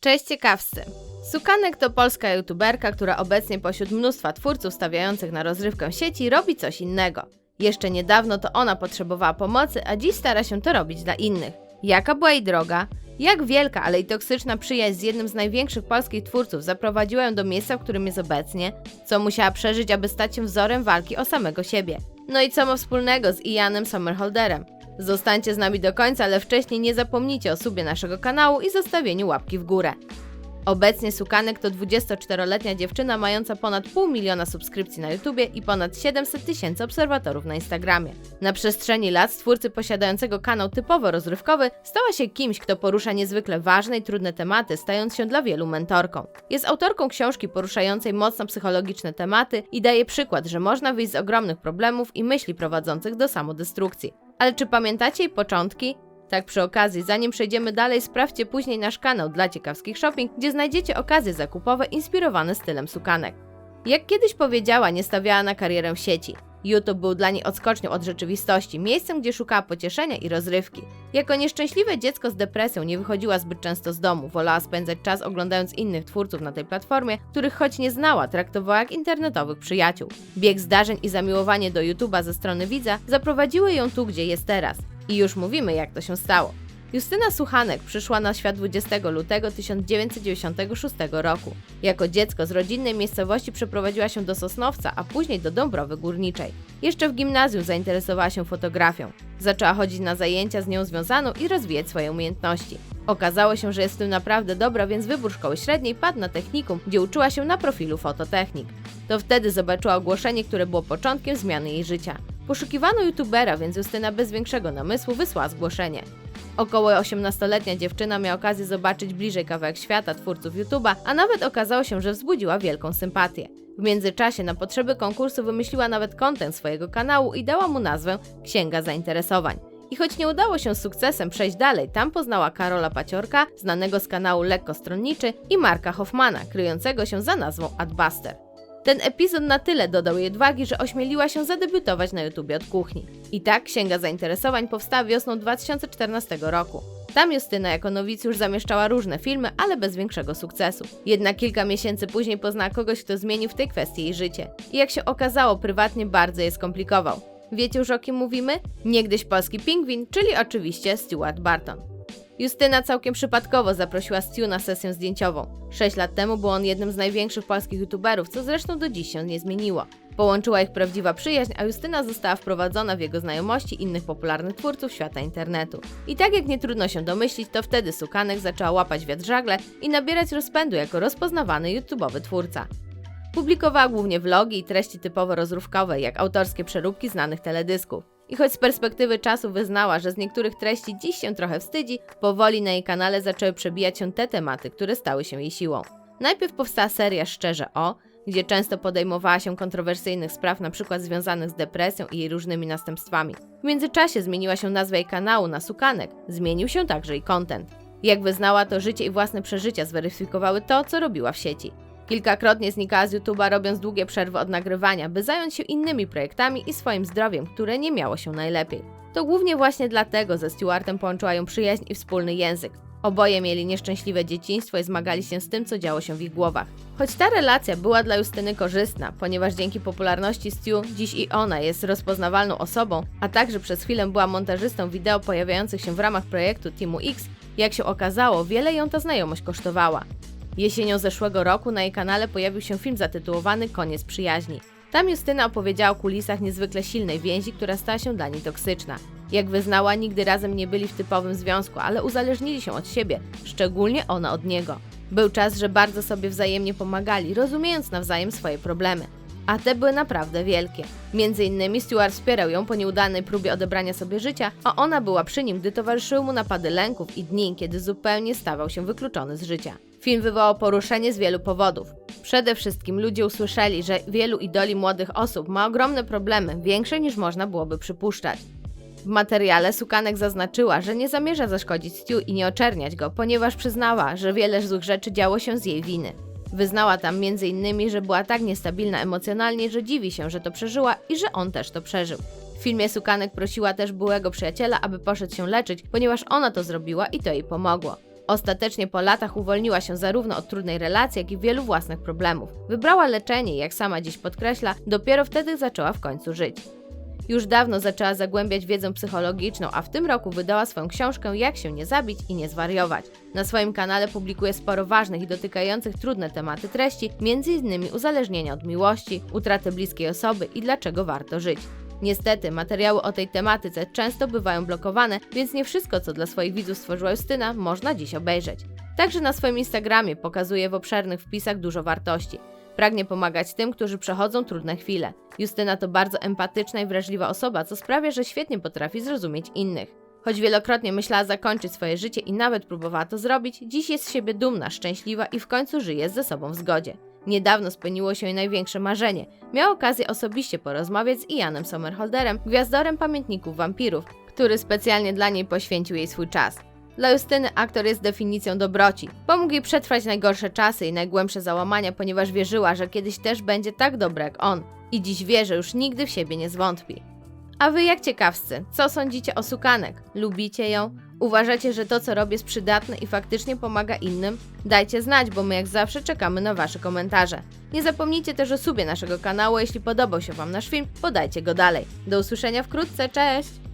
Cześć ciekawscy! Sukanek to polska youtuberka, która obecnie pośród mnóstwa twórców stawiających na rozrywkę sieci robi coś innego. Jeszcze niedawno to ona potrzebowała pomocy, a dziś stara się to robić dla innych. Jaka była jej droga? Jak wielka, ale i toksyczna przyjaźń z jednym z największych polskich twórców zaprowadziła ją do miejsca, w którym jest obecnie? Co musiała przeżyć, aby stać się wzorem walki o samego siebie? No i co ma wspólnego z Ianem Sommerholderem? Zostańcie z nami do końca, ale wcześniej nie zapomnijcie o subie naszego kanału i zostawieniu łapki w górę. Obecnie Sukanek to 24-letnia dziewczyna mająca ponad pół miliona subskrypcji na YouTubie i ponad 700 tysięcy obserwatorów na Instagramie. Na przestrzeni lat z twórcy posiadającego kanał typowo rozrywkowy stała się kimś, kto porusza niezwykle ważne i trudne tematy, stając się dla wielu mentorką. Jest autorką książki poruszającej mocno psychologiczne tematy i daje przykład, że można wyjść z ogromnych problemów i myśli prowadzących do samodestrukcji. Ale czy pamiętacie jej początki? Tak przy okazji, zanim przejdziemy dalej, sprawdźcie później nasz kanał dla ciekawskich shopping, gdzie znajdziecie okazje zakupowe inspirowane stylem sukanek. Jak kiedyś powiedziała, nie stawiała na karierę sieci. YouTube był dla niej odskocznią od rzeczywistości, miejscem, gdzie szukała pocieszenia i rozrywki. Jako nieszczęśliwe dziecko z depresją nie wychodziła zbyt często z domu, wolała spędzać czas oglądając innych twórców na tej platformie, których choć nie znała, traktowała jak internetowych przyjaciół. Bieg zdarzeń i zamiłowanie do YouTube'a ze strony widza zaprowadziły ją tu, gdzie jest teraz. I już mówimy, jak to się stało. Justyna Suchanek przyszła na świat 20 lutego 1996 roku. Jako dziecko z rodzinnej miejscowości przeprowadziła się do Sosnowca, a później do Dąbrowy Górniczej. Jeszcze w gimnazjum zainteresowała się fotografią. Zaczęła chodzić na zajęcia z nią związaną i rozwijać swoje umiejętności. Okazało się, że jest w tym naprawdę dobra, więc wybór szkoły średniej padł na technikum, gdzie uczyła się na profilu fototechnik. To wtedy zobaczyła ogłoszenie, które było początkiem zmiany jej życia. Poszukiwano youtubera, więc Justyna bez większego namysłu wysłała zgłoszenie. Około 18-letnia dziewczyna miała okazję zobaczyć bliżej kawałek świata twórców YouTube'a, a nawet okazało się, że wzbudziła wielką sympatię. W międzyczasie na potrzeby konkursu wymyśliła nawet kontent swojego kanału i dała mu nazwę Księga Zainteresowań. I choć nie udało się z sukcesem przejść dalej, tam poznała Karola Paciorka, znanego z kanału Lekko Stronniczy i Marka Hoffmana, kryjącego się za nazwą Adbuster. Ten epizod na tyle dodał jej odwagi, że ośmieliła się zadebiutować na YouTubie od kuchni. I tak Księga Zainteresowań powstała wiosną 2014 roku. Tam Justyna jako nowicjusz zamieszczała różne filmy, ale bez większego sukcesu. Jednak kilka miesięcy później poznała kogoś, kto zmienił w tej kwestii jej życie. I jak się okazało, prywatnie bardzo je skomplikował. Wiecie już o kim mówimy? Niegdyś polski pingwin, czyli oczywiście Stuart Barton. Justyna całkiem przypadkowo zaprosiła Stu na sesję zdjęciową. Sześć lat temu był on jednym z największych polskich youtuberów, co zresztą do dziś się nie zmieniło. Połączyła ich prawdziwa przyjaźń, a Justyna została wprowadzona w jego znajomości innych popularnych twórców świata internetu. I tak jak nie trudno się domyślić, to wtedy Sukanek zaczęła łapać wiatr żagle i nabierać rozpędu jako rozpoznawany YouTube'owy twórca. Publikowała głównie vlogi i treści typowo rozrywkowe, jak autorskie przeróbki znanych teledysków. I choć z perspektywy czasu wyznała, że z niektórych treści dziś się trochę wstydzi, powoli na jej kanale zaczęły przebijać się te tematy, które stały się jej siłą. Najpierw powstała seria Szczerze O, gdzie często podejmowała się kontrowersyjnych spraw, np. związanych z depresją i jej różnymi następstwami. W międzyczasie zmieniła się nazwa jej kanału na Sukanek, zmienił się także i content. Jak wyznała, to życie i własne przeżycia zweryfikowały to, co robiła w sieci. Kilkakrotnie znikała z YouTube'a, robiąc długie przerwy od nagrywania, by zająć się innymi projektami i swoim zdrowiem, które nie miało się najlepiej. To głównie właśnie dlatego ze Stewartem połączyła ją przyjaźń i wspólny język. Oboje mieli nieszczęśliwe dzieciństwo i zmagali się z tym, co działo się w ich głowach. Choć ta relacja była dla Justyny korzystna, ponieważ dzięki popularności Stu dziś i ona jest rozpoznawalną osobą, a także przez chwilę była montażystą wideo pojawiających się w ramach projektu Teamu X, jak się okazało, wiele ją ta znajomość kosztowała. Jesienią zeszłego roku na jej kanale pojawił się film zatytułowany Koniec przyjaźni. Tam Justyna opowiedziała o kulisach niezwykle silnej więzi, która stała się dla niej toksyczna. Jak wyznała, nigdy razem nie byli w typowym związku, ale uzależnili się od siebie, szczególnie ona od niego. Był czas, że bardzo sobie wzajemnie pomagali, rozumiejąc nawzajem swoje problemy. A te były naprawdę wielkie. Między innymi Stuart wspierał ją po nieudanej próbie odebrania sobie życia, a ona była przy nim, gdy towarzyszyły mu napady lęków i dni, kiedy zupełnie stawał się wykluczony z życia. Film wywołał poruszenie z wielu powodów. Przede wszystkim ludzie usłyszeli, że wielu idoli młodych osób ma ogromne problemy, większe niż można byłoby przypuszczać. W materiale Sukanek zaznaczyła, że nie zamierza zaszkodzić Stu i nie oczerniać go, ponieważ przyznała, że wiele złych rzeczy działo się z jej winy. Wyznała tam m.in., że była tak niestabilna emocjonalnie, że dziwi się, że to przeżyła i że on też to przeżył. W filmie Sukanek prosiła też byłego przyjaciela, aby poszedł się leczyć, ponieważ ona to zrobiła i to jej pomogło. Ostatecznie po latach uwolniła się zarówno od trudnej relacji, jak i wielu własnych problemów. Wybrała leczenie i jak sama dziś podkreśla, dopiero wtedy zaczęła w końcu żyć. Już dawno zaczęła zagłębiać wiedzę psychologiczną, a w tym roku wydała swoją książkę Jak się nie zabić i nie zwariować. Na swoim kanale publikuje sporo ważnych i dotykających trudne tematy treści, m.in. uzależnienia od miłości, utraty bliskiej osoby i dlaczego warto żyć. Niestety, materiały o tej tematyce często bywają blokowane, więc nie wszystko, co dla swoich widzów stworzyła Justyna, można dziś obejrzeć. Także na swoim Instagramie pokazuje w obszernych wpisach dużo wartości. Pragnie pomagać tym, którzy przechodzą trudne chwile. Justyna to bardzo empatyczna i wrażliwa osoba, co sprawia, że świetnie potrafi zrozumieć innych. Choć wielokrotnie myślała zakończyć swoje życie i nawet próbowała to zrobić, dziś jest z siebie dumna, szczęśliwa i w końcu żyje ze sobą w zgodzie. Niedawno spełniło się jej największe marzenie. Miała okazję osobiście porozmawiać z Ianem Sommerholderem, gwiazdorem pamiętników wampirów, który specjalnie dla niej poświęcił jej swój czas. Dla Justyny aktor jest definicją dobroci. Pomógł jej przetrwać najgorsze czasy i najgłębsze załamania, ponieważ wierzyła, że kiedyś też będzie tak dobra jak on. I dziś wie, że już nigdy w siebie nie zwątpi. A wy jak ciekawscy, co sądzicie o Sukanek? Lubicie ją? Uważacie, że to co robię jest przydatne i faktycznie pomaga innym? Dajcie znać, bo my jak zawsze czekamy na wasze komentarze. Nie zapomnijcie też o subie naszego kanału, jeśli podobał się wam nasz film, podajcie go dalej. Do usłyszenia wkrótce, cześć!